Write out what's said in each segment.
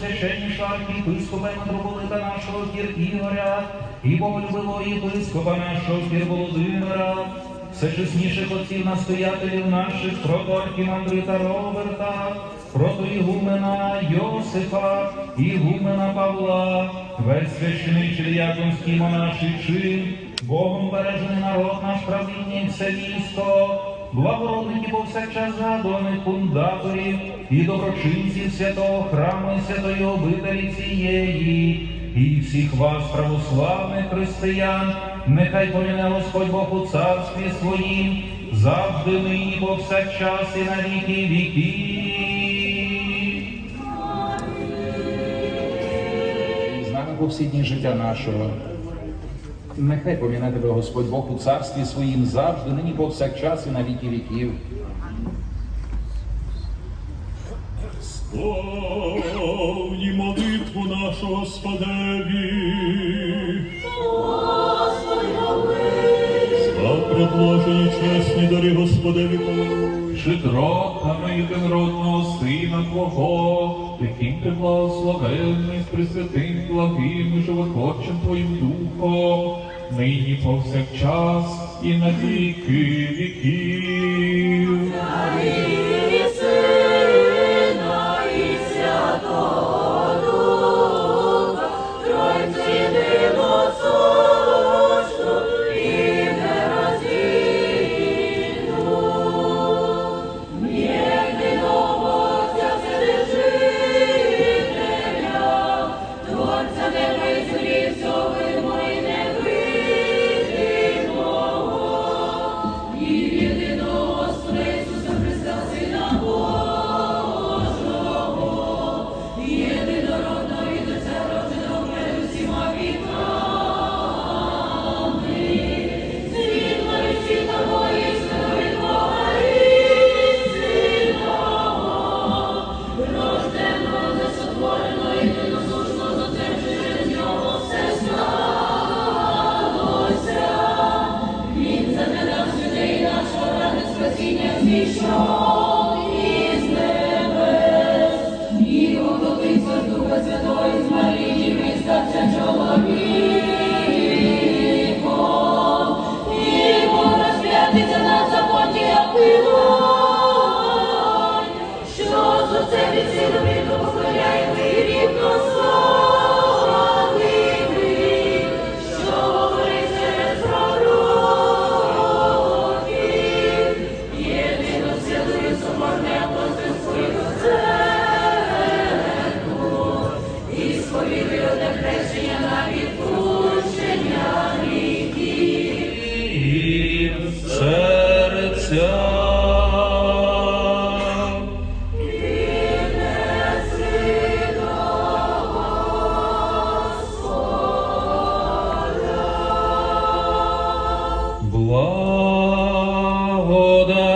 Преосвященніша архієпископа і митрополита нашого Кір Ігоря, і боголюбивого єпископа нашого Кір Володимира, всечесніших отців настоятелів наших, протоархімандрита Роберта, протоігумена Йосифа, ігумена Павла, весь священий діяконський монаший чин, Богом бережений народ наш правління все місто, благородних і повсякчас згадуваних фундаторів і доброчинців святого храму і святої обителі цієї, і всіх вас, православних християн, нехай поміне Господь Бог у царстві своїм, завжди нині повсякчас і на віки віків. з нами дні життя нашого. Нехай поміне тебе Господь Бог у царстві своїм завжди, нині повсякчас і на віки віків. Сповні молитву нашу Господеві. Предложені чесні дари Господеві помилуй. Щедротами єдинородного Сина Твого, яким ти благословенний з пресвятим, благим і животворчим Твоїм Духом, нині повсякчас і на віки віків. І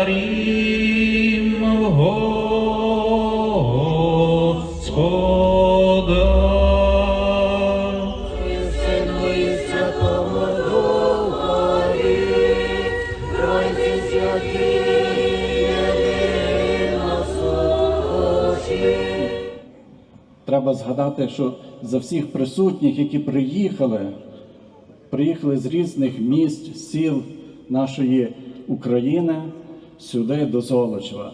Благодарим Господа. Сину і Святому Духові, Тройці святі, єдиносущі. Треба згадати, що за всіх присутніх, які приїхали, приїхали з різних міст, сіл нашої України сюди до Золочева.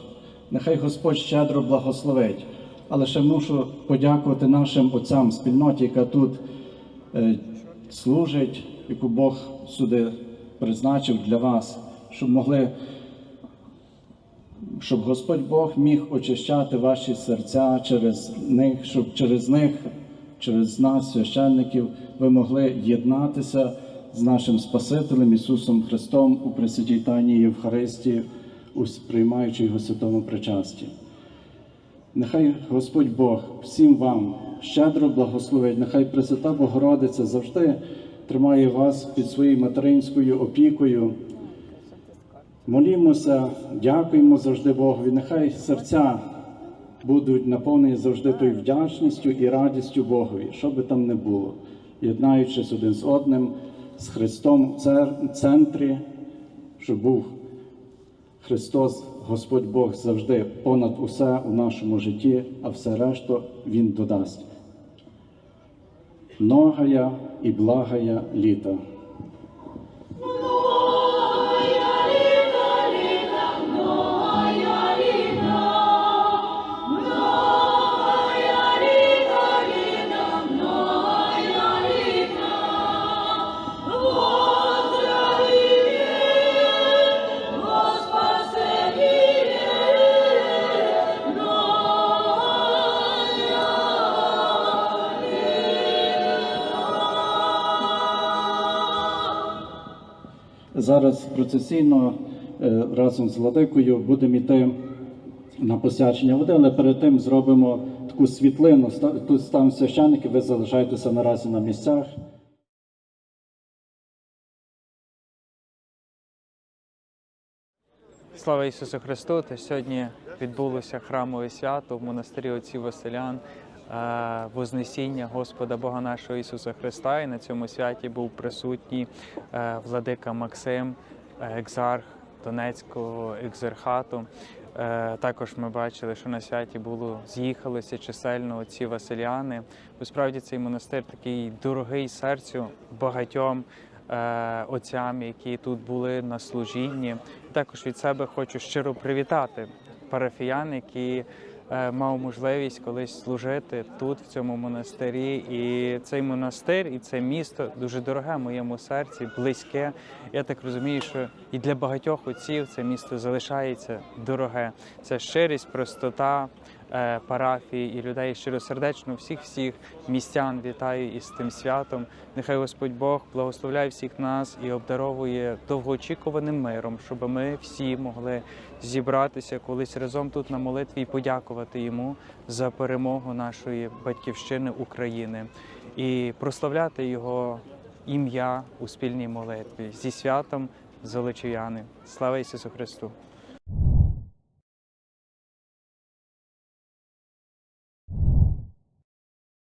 Нехай Господь щедро благословить. Але ще мушу подякувати нашим отцям спільноті, яка тут е, служить, яку Бог сюди призначив для вас, щоб могли щоб Господь Бог міг очищати ваші серця через них, щоб через них, через нас, священників, ви могли єднатися з нашим Спасителем Ісусом Христом у Пресвятій Тайній Євхаристії, приймаючи його святому причасті. Нехай Господь Бог всім вам щедро благословить, нехай Пресвята Богородиця завжди тримає вас під своєю материнською опікою. Молімося, дякуємо завжди Богові. Нехай серця будуть наповнені завжди тою вдячністю і радістю Богові, що би там не було, єднаючись один з одним, з Христом в центрі, щоб був Христос Господь Бог завжди понад усе у нашому житті, а все решту Він додасть. Многая і благая літа. Зараз процесійно е, разом з владикою будемо йти на посвячення води, але перед тим зробимо таку світлину. Тут стануть священники, ви залишайтеся наразі на місцях. Слава Ісусу Христу! Сьогодні відбулося храмове свято в монастирі отців Василян, Вознесіння Господа Бога нашого Ісуса Христа. І на цьому святі був присутній е, владика Максим, е, екзарх Донецького екзархату. Е, Також ми бачили, що на святі було з'їхалося чисельно отці Василяни. Бо справді цей монастир такий дорогий серцю багатьом е, отцям, які тут були на служінні. Також від себе хочу щиро привітати парафіян, які е, мав можливість колись служити тут, в цьому монастирі. І цей монастир, і це місто дуже дороге моєму серці, близьке. Я так розумію, що і для багатьох отців це місто залишається дороге. Це щирість, простота е, парафії і людей щиросердечно всіх всіх містян вітаю із тим святом. Нехай Господь Бог благословляє всіх нас і обдаровує довгоочікуваним миром, щоб ми всі могли зібратися колись разом тут на молитві і подякувати йому за перемогу нашої батьківщини України і прославляти його ім'я у спільній молитві зі святом Золочів'яни. Слава Ісусу Христу!